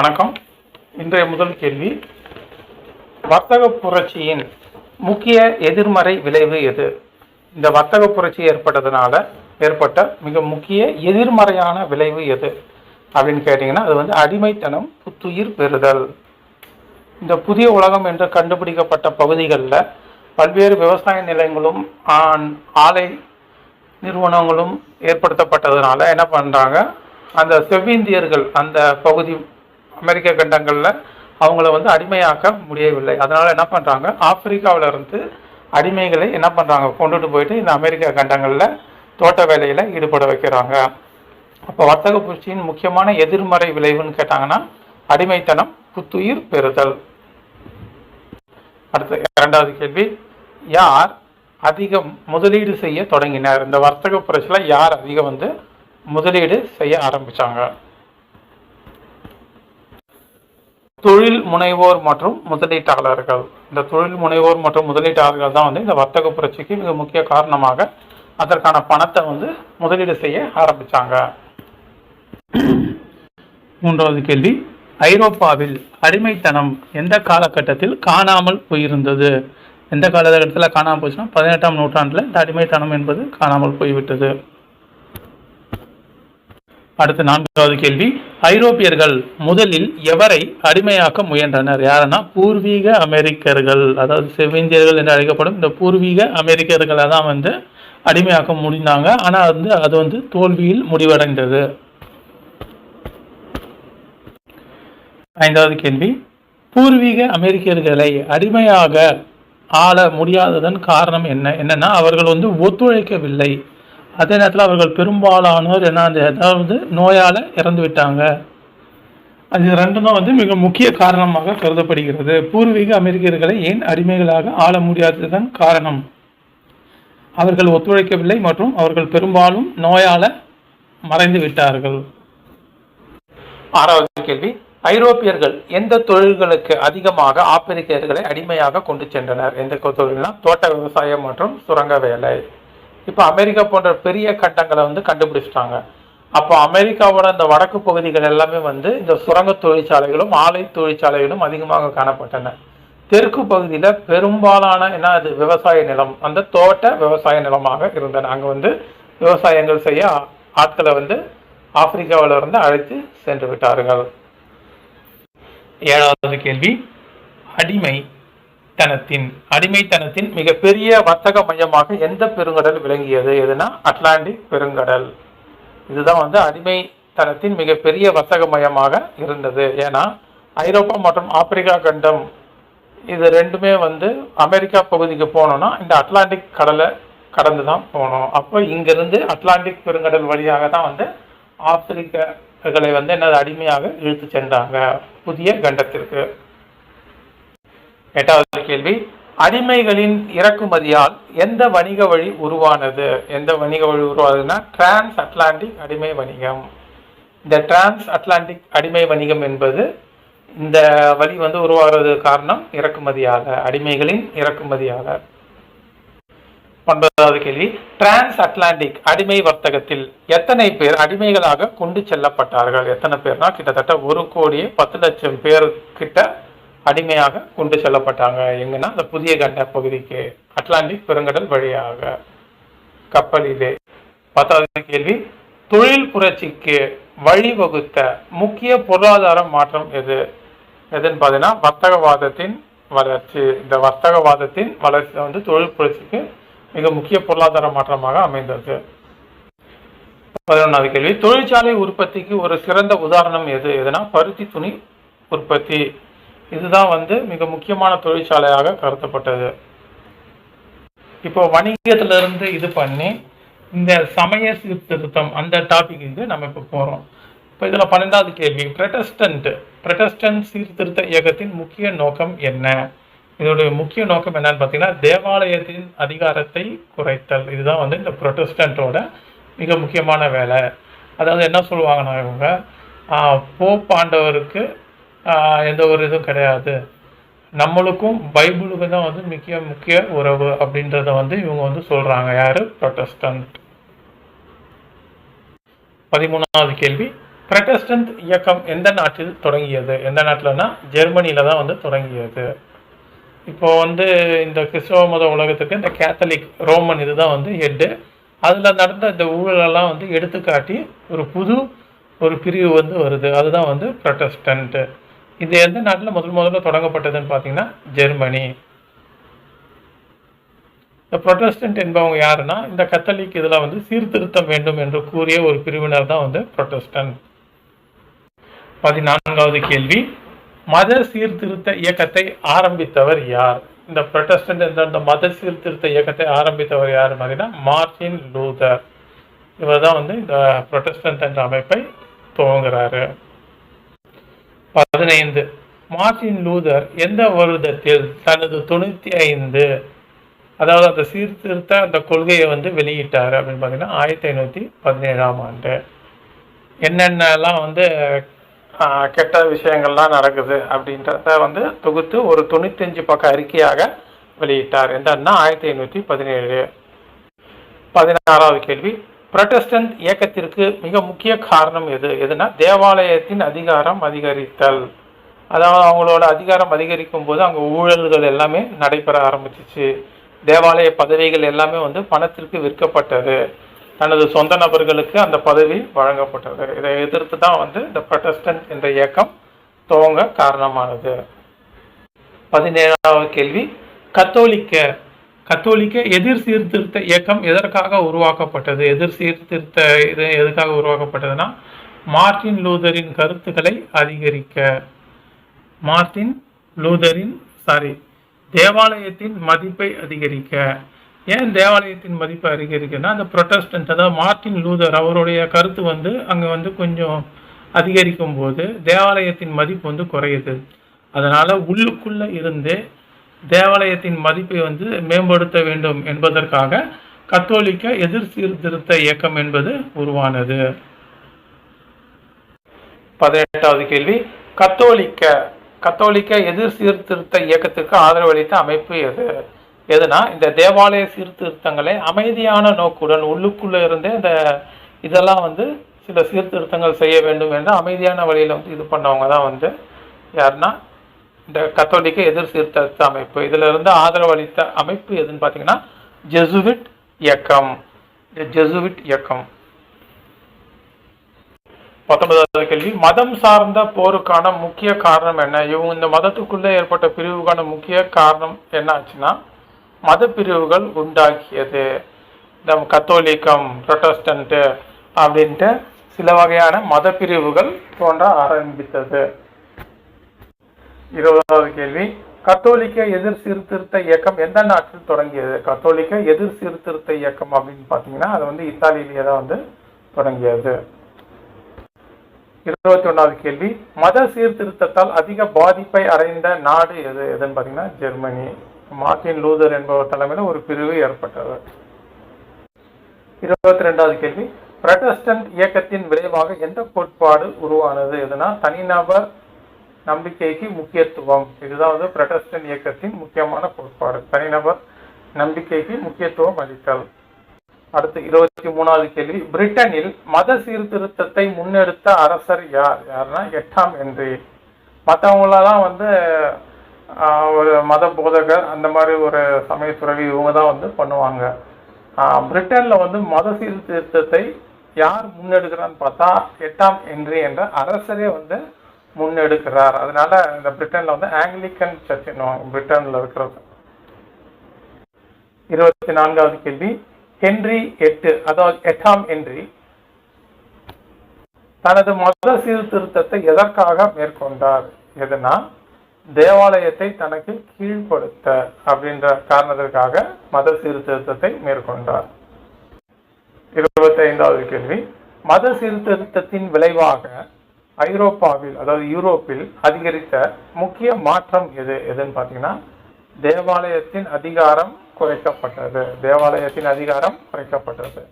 வணக்கம். இன்றைய முதல் கேள்வி வர்த்தக புரட்சியின் முக்கிய எதிர்மறை விளைவு எது? இந்த வர்த்தக புரட்சி ஏற்பட்டதுனால ஏற்பட்ட மிக முக்கிய எதிர்மறையான விளைவு எது? அப்படின்னு கேட்டிங்கன்னா அது வந்து அடிமைத்தனம் புத்துயிர் பெறுதல். இந்த புதிய உலகம் என்று கண்டுபிடிக்கப்பட்ட பகுதிகளில் பல்வேறு விவசாய நிலையங்களும் ஆண்- ஆலை நிறுவனங்களும் ஏற்படுத்தப்பட்டதுனால என்ன பண்ணுறாங்க அந்த செவ்விந்தியர்கள் அந்த பகுதி அமெரிக்க கண்டங்களில் அவங்கள வந்து அடிமையாக்க முடியவில்லை. அதனால் என்ன பண்ணுறாங்க ஆப்பிரிக்காவிலிருந்து அடிமைகளை என்ன பண்ணுறாங்க கொண்டுட்டு போயிட்டு இந்த அமெரிக்க கண்டங்களில் தோட்ட வேலையில் ஈடுபட வைக்கிறாங்க. அப்போ வர்த்தக புரட்சியின் முக்கியமான எதிர்மறை விளைவுன்னு கேட்டாங்கன்னா அடிமைத்தனம் புத்துயிர் பெறுதல். அடுத்த இரண்டாவது கேள்வி. யார் அதிகம் முதலீடு செய்ய தொடங்கினார்? இந்த வர்த்தக புரட்சியில் யார் அதிகம் வந்து முதலீடு செய்ய ஆரம்பிச்சாங்க? தொழில் முனைவோர் மற்றும் முதலீட்டாளர்கள். இந்த தொழில் முனைவோர் மற்றும் முதலீட்டாளர்கள் தான் வந்து இந்த வர்த்தக புரட்சிக்கு மிக முக்கிய காரணமாக அதற்கான பணத்தை வந்து முதலீடு செய்ய ஆரம்பித்தாங்க மூன்றாவது கேள்வி. ஐரோப்பாவில் அடிமைத்தனம் எந்த காலகட்டத்தில் காணாமல் போயிருந்தது? எந்த காலகட்டத்தில் காணாமல் போச்சுன்னா பதினெட்டாம் நூற்றாண்டில் இந்த அடிமைத்தனம் என்பது காணாமல் போய்விட்டது. அடுத்த நான்காவது கேள்வி. ஐரோப்பியர்கள் முதலில் எவரை அடிமையாக்க முயன்றனர்? யாருன்னா பூர்வீக அமெரிக்கர்கள் அதாவது செவ்விந்தியர்கள் என்று அழைக்கப்படும் இந்த பூர்வீக அமெரிக்கர்களை தான் வந்து அடிமையாக்க முடிந்தாங்க. ஆனால் வந்து அது வந்து தோல்வியில் முடிவடைந்தது. ஐந்தாவது கேள்வி. பூர்வீக அமெரிக்கர்களை அடிமையாக ஆள முடியாததன் காரணம் என்ன? என்னன்னா அவர்கள் வந்து ஒத்துழைக்கவில்லை. அதே நேரத்தில் அவர்கள் பெரும்பாலானோர் என்ன அதாவது நோயால் இறந்து விட்டாங்க. அது ரெண்டும் தான் வந்து மிக முக்கிய காரணமாக கருதப்படுகிறது. பூர்வீக அமெரிக்கர்களை ஏன் அடிமைகளாக ஆள முடியாததுதான் காரணம்? அவர்கள் ஒத்துழைக்கவில்லை மற்றும் அவர்கள் பெரும்பாலும் நோயால மறைந்து விட்டார்கள். ஆறாவது கேள்வி. ஐரோப்பியர்கள் எந்த தொழில்களுக்கு அதிகமாக ஆப்பிரிக்கர்களை அடிமையாக கொண்டு சென்றனர்? எந்த தொழில்னா தோட்ட விவசாயம் மற்றும் சுரங்க வேலை. இப்போ அமெரிக்கா போன்ற பெரிய கட்டங்களை வந்து கண்டுபிடிச்சிட்டாங்க. அப்போ அமெரிக்காவோட இந்த வடக்கு பகுதிகள் எல்லாமே வந்து இந்த சுரங்க தொழிற்சாலைகளும் ஆலை தொழிற்சாலைகளும் அதிகமாக காணப்பட்டன. தெற்கு பகுதியில் பெரும்பாலான என்ன அது விவசாய நிலம் அந்த தோட்ட விவசாய நிலமாக இருந்தன. அங்கே வந்து விவசாயங்கள் செய்ய ஆட்களை வந்து ஆப்பிரிக்காவில் இருந்து அழைத்து சென்று விட்டார்கள். ஏழாவது கேள்வி அடிமை தனத்தின் அடிமைத்தனத்தின் மிகப்பெரிய வர்த்தக மையமாக எந்த பெருங்கடல் விளங்கியது? எதுனா அட்லாண்டிக் பெருங்கடல். இதுதான் வந்து அடிமைத்தனத்தின் மிகப்பெரிய வர்த்தக மையமாக இருந்தது. ஏன்னா ஐரோப்பா மற்றும் ஆப்பிரிக்கா கண்டம் இது ரெண்டுமே வந்து அமெரிக்கா பகுதிக்கு போனோம்னா இந்த அட்லாண்டிக் கடலை கடந்து தான் போகணும் அப்போ இங்கிருந்து அட்லாண்டிக் பெருங்கடல் வழியாக தான் வந்து ஆப்பிரிக்கர்களை வந்து என்னது அடிமையாக இழுத்து சென்றாங்க புதிய கண்டத்திற்கு. எட்டாவது கேள்வி. அடிமைகளின் இறக்குமதியால் எந்த வணிக வழி உருவானது? எந்த வணிக வழி உருவானதுன்னா டிரான்ஸ் அட்லாண்டிக் அடிமை வணிகம். இந்த டிரான்ஸ் அட்லாண்டிக் அடிமை வணிகம் என்பது இந்த வழி வந்து உருவாகிறது காரணம் இறக்குமதியால அடிமைகளின் இறக்குமதியால. ஒன்பதாவது கேள்வி. டிரான்ஸ் அட்லாண்டிக் அடிமை வர்த்தகத்தில் எத்தனை பேர் அடிமைகளாக கொண்டு செல்லப்பட்டார்கள்? எத்தனை பேர்னா கிட்டத்தட்ட ஒரு கோடியே பத்து லட்சம் பேர் கிட்ட அடிமையாக கொண்டு செல்லப்பட்டாங்க. எங்கன்னா அந்த புதிய கண்ட பகுதிக்கு அட்லாண்டிக் பெருங்கடல் வழியாக கப்பல் இது. பத்தாவது கேள்வி தொழில் புரட்சிக்கு வழிவகுத்த முக்கிய பொருளாதார மாற்றம் எது? எதுன்னு பார்த்தீங்கன்னா வர்த்தகவாதத்தின் வளர்ச்சி. இந்த வர்த்தகவாதத்தின் வளர்ச்சி வந்து தொழில் புரட்சிக்கு மிக முக்கிய பொருளாதார மாற்றமாக அமைந்தது. பதினொன்றாவது கேள்வி தொழிற்சாலை உற்பத்திக்கு ஒரு சிறந்த உதாரணம் எது? எதுனா பருத்தி துணி உற்பத்தி. இதுதான் வந்து மிக முக்கியமான தொழிற்சாலையாக கருதப்பட்டது. இப்போ வணிகத்திலிருந்து இது பண்ணி இந்த சமய சீர்திருத்தம் அந்த டாபிக்கு நம்ம இப்போ போகிறோம் இப்போ இதில் பன்னெண்டாவது கேள்வி பிரட்டஸ்டன்ட் பிரட்டஸ்டன்ட் சீர்திருத்த இயக்கத்தின் முக்கிய நோக்கம் என்ன? இதோடைய முக்கிய நோக்கம் என்னன்னு பார்த்தீங்கன்னா தேவாலயத்தின் அதிகாரத்தை குறைத்தல். இதுதான் வந்து இந்த ப்ரொட்டஸ்டண்ட்டோட மிக முக்கியமான வேலை. அதாவது என்ன சொல்லுவாங்கன்னா இவங்க போப் ஆண்டவருக்கு எந்த ஒரு இதுவும் கிடையாது. நம்மளுக்கும் பைபிளுக்கு தான் வந்து முக்கிய முக்கிய உறவு அப்படின்றத வந்து இவங்க வந்து சொல்கிறாங்க யாரு? ப்ரொட்டஸ்டன்ட் பதிமூணாவது கேள்வி. ப்ரொட்டஸ்டன்ட் இயக்கம் எந்த நாட்டில் தொடங்கியது? எந்த நாட்டில்னா ஜெர்மனியில் தான் வந்து தொடங்கியது. இப்போ வந்து இந்த கிறிஸ்தவ மத உலகத்துக்கு இந்த கேத்தலிக் ரோமன் இதுதான் வந்து ஹெட்டு அதில் நடந்த இந்த ஊழலெல்லாம் வந்து எடுத்துக்காட்டி ஒரு புது ஒரு பிரிவு வந்து வருது. அதுதான் வந்து ப்ரொட்டஸ்டன்ட்டு இது எந்த நாட்டில் முதல் முதல்ல தொடங்கப்பட்டதுன்னு பார்த்தீங்கன்னா ஜெர்மனி. இந்த ப்ரொட்டஸ்டன்ட் என்பவங்க யாருன்னா இந்த கத்தலிக் இதில் வந்து சீர்திருத்தம் வேண்டும் என்று கூறிய ஒரு பிரிவினர் தான் வந்து ப்ரொட்டஸ்டன்ட் பதினான்காவது கேள்வி மத சீர்திருத்த இயக்கத்தை ஆரம்பித்தவர் யார்? இந்த ப்ரொட்டஸ்டன்ட் என்ற இந்த மத சீர்திருத்த இயக்கத்தை ஆரம்பித்தவர் யார் பார்த்தீங்கன்னா மார்டின் லூதர். இவர் தான் வந்து இந்த ப்ரொட்டஸ்டன்ட் என்ற அமைப்பை துவங்குறாரு. பதினைந்து. மார்டின் லூதர் எந்த வருடத்தில் தனது தொண்ணூற்றி ஐந்து அதாவது அந்த சீர்திருத்த அந்த கொள்கையை வந்து வெளியிட்டார் அப்படின்னு பார்த்தீங்கன்னா ஆயிரத்தி ஐநூற்றி பதினேழாம் ஆண்டு. என்னென்னலாம் வந்து கெட்ட விஷயங்கள்லாம் நடக்குது அப்படின்றத வந்து தொகுத்து ஒரு தொண்ணூத்தஞ்சு பக்க அறிக்கையாக வெளியிட்டார். என்னன்னா ஆயிரத்தி ஐநூற்றி பதினேழு. பதினாறாவது கேள்வி. புரட்டஸ்டன்ட் இயக்கத்திற்கு மிக முக்கிய காரணம் எது? எதுனா தேவாலயத்தின் அதிகாரம் அதிகரித்தல். அதாவது அவங்களோட அதிகாரம் அதிகரிக்கும் போது அங்கே ஊழல்கள் எல்லாமே நடைபெற ஆரம்பிச்சிச்சு. தேவாலய பதவிகள் எல்லாமே வந்து பணத்திற்கு விற்கப்பட்டது. தனது சொந்த நபர்களுக்கு அந்த பதவி வழங்கப்பட்டது. இதை எதிர்த்து தான் வந்து இந்த புரட்டஸ்டன்ட் என்ற இயக்கம் துவங்க காரணமானது. பதினேழாவது கேள்வி கத்தோலிக்க கத்தோலிக்க எதிர் சீர்திருத்த இயக்கம் எதற்காக உருவாக்கப்பட்டது? எதிர் சீர்திருத்த இது எதுக்காக உருவாக்கப்பட்டதுன்னா மார்ட்டின் லூதரின் கருத்துக்களை அதிகரிக்க. மார்ட்டின் லூதரின் சாரி தேவாலயத்தின் மதிப்பை அதிகரிக்க. ஏன் தேவாலயத்தின் மதிப்பை அதிகரிக்கன்னா அந்த ப்ரொட்டஸ்டன்ட் அதாவது மார்ட்டின் லூதர் அவருடைய கருத்து வந்து அங்கே வந்து கொஞ்சம் அதிகரிக்கும் போது தேவாலயத்தின் மதிப்பு வந்து குறையுது. அதனால உள்ளுக்குள்ள இருந்து தேவாலயத்தின் மதிப்பை வந்து மேம்படுத்த வேண்டும் என்பதற்காக கத்தோலிக்க எதிர் சீர்திருத்த இயக்கம் என்பது உருவானது. பதினெட்டாவது கேள்வி. கத்தோலிக்க கத்தோலிக்க எதிர் சீர்திருத்த இயக்கத்திற்கு ஆதரவளித்த அமைப்பு எது? எதுனா இந்த தேவாலய சீர்திருத்தங்களை அமைதியான நோக்குடன் உள்ளுக்குள்ள இருந்தே இந்த இதெல்லாம் வந்து சில சீர்திருத்தங்கள் செய்ய வேண்டும் என்று அமைதியான வழியில் வந்து இது பண்ணவங்க தான் வந்து யாருன்னா இந்த கத்தோலிக்க எதிர் சீர்திருத்த அமைப்பு. இதில் இருந்து ஆதரவளித்த அமைப்பு எதுன்னு பார்த்தீங்கன்னா ஜெசுவிட் இயக்கம். ஜெசுவிட் இயக்கம். பத்தொன்பதாவது கேள்வி மதம் சார்ந்த போருக்கான முக்கிய காரணம் என்ன? இவங்க இந்த மதத்துக்குள்ளே ஏற்பட்ட பிரிவுக்கான முக்கிய காரணம் என்ன ஆச்சுன்னா மத பிரிவுகள் உண்டாக்கியது. இந்த கத்தோலிக்கம் ப்ரொட்டஸ்டன்ட்டு அப்படின்ட்டு சில வகையான மத பிரிவுகள் தோன்ற ஆரம்பித்தது. இருபதாவது கேள்வி. கத்தோலிக்க எதிர் சீர்திருத்த இயக்கம் எந்த நாட்டில் தொடங்கியது? கத்தோலிக்க எதிர் சீர்திருத்த இயக்கம் அப்படின்னு பார்த்தீங்கன்னா அது வந்து இத்தாலியிலேயே தான் வந்து தொடங்கியது. இருபத்தி ஒன்றாவது கேள்வி. மத சீர்திருத்தத்தால் அதிக பாதிப்பை அடைந்த நாடு எது? எதுன்னு பார்த்தீங்கன்னா ஜெர்மனி. மார்டின் லூதர் என்பவர் தலைமையில் ஒரு பிரிவு ஏற்பட்டது. இருபத்தி ரெண்டாவது கேள்வி. பிரட்டஸ்டன்ட் இயக்கத்தின் விளைவாக எந்த கோட்பாடு உருவானது? எதுனா தனிநபர் நம்பிக்கைக்கு முக்கியத்துவம். இதுதான் வந்து புரட்டஸ்டன்ட் இயக்கத்தின் முக்கியமான கோட்பாடு. தனிநபர் நம்பிக்கைக்கு முக்கியத்துவம் அளித்தல். அடுத்து இருபத்தி மூணாவது கேள்வி. பிரிட்டனில் மத சீர்திருத்தத்தை முன்னெடுத்த அரசர் யார்? யாருன்னா எட்டாம் ஹென்றி மற்றவங்களெல்லாம் வந்து ஒரு மத போதகர் அந்த மாதிரி ஒரு சமயத்துறவி இவங்க தான் வந்து பண்ணுவாங்க. பிரிட்டனில் வந்து மத சீர்திருத்தத்தை யார் முன்னெடுக்கிறான்னு பார்த்தா எட்டாம் ஹென்றி என்ற அரசரே வந்து முன்னெடுக்கிறார். அதனால இந்த பிரிட்டன்ல வந்து ஆங்கிலிக்கன் சர்ச்சுன்னுவாங்க பிரிட்டன்ல இருக்கிறது. இருபத்தி நான்காவது கேள்வி. ஹென்றி எட்டு அதாவது எட்டாம் ஹென்றி தனது மத சீர்திருத்தத்தை எதற்காக மேற்கொண்டார்? எதுனா தேவாலயத்தை தனக்கு கீழ்ப்படுத்த அப்படின்ற காரணத்திற்காக மத சீர்திருத்தத்தை மேற்கொண்டார். இருபத்தி ஐந்தாவது கேள்வி. மத சீர்திருத்தத்தின் விளைவாக ஐரோப்பாவில் அதாவது யூரோப்பில் அதிகரித்த முக்கிய மாற்றம் எது? எதுன்னு பார்த்தீங்கன்னா தேவாலயத்தின் அதிகாரம் குறைக்கப்பட்டது. தேவாலயத்தின் அதிகாரம் குறைக்கப்பட்டது.